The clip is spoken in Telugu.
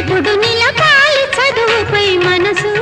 ఇప్పుడు నిలపాలి చదువుపై మనసు.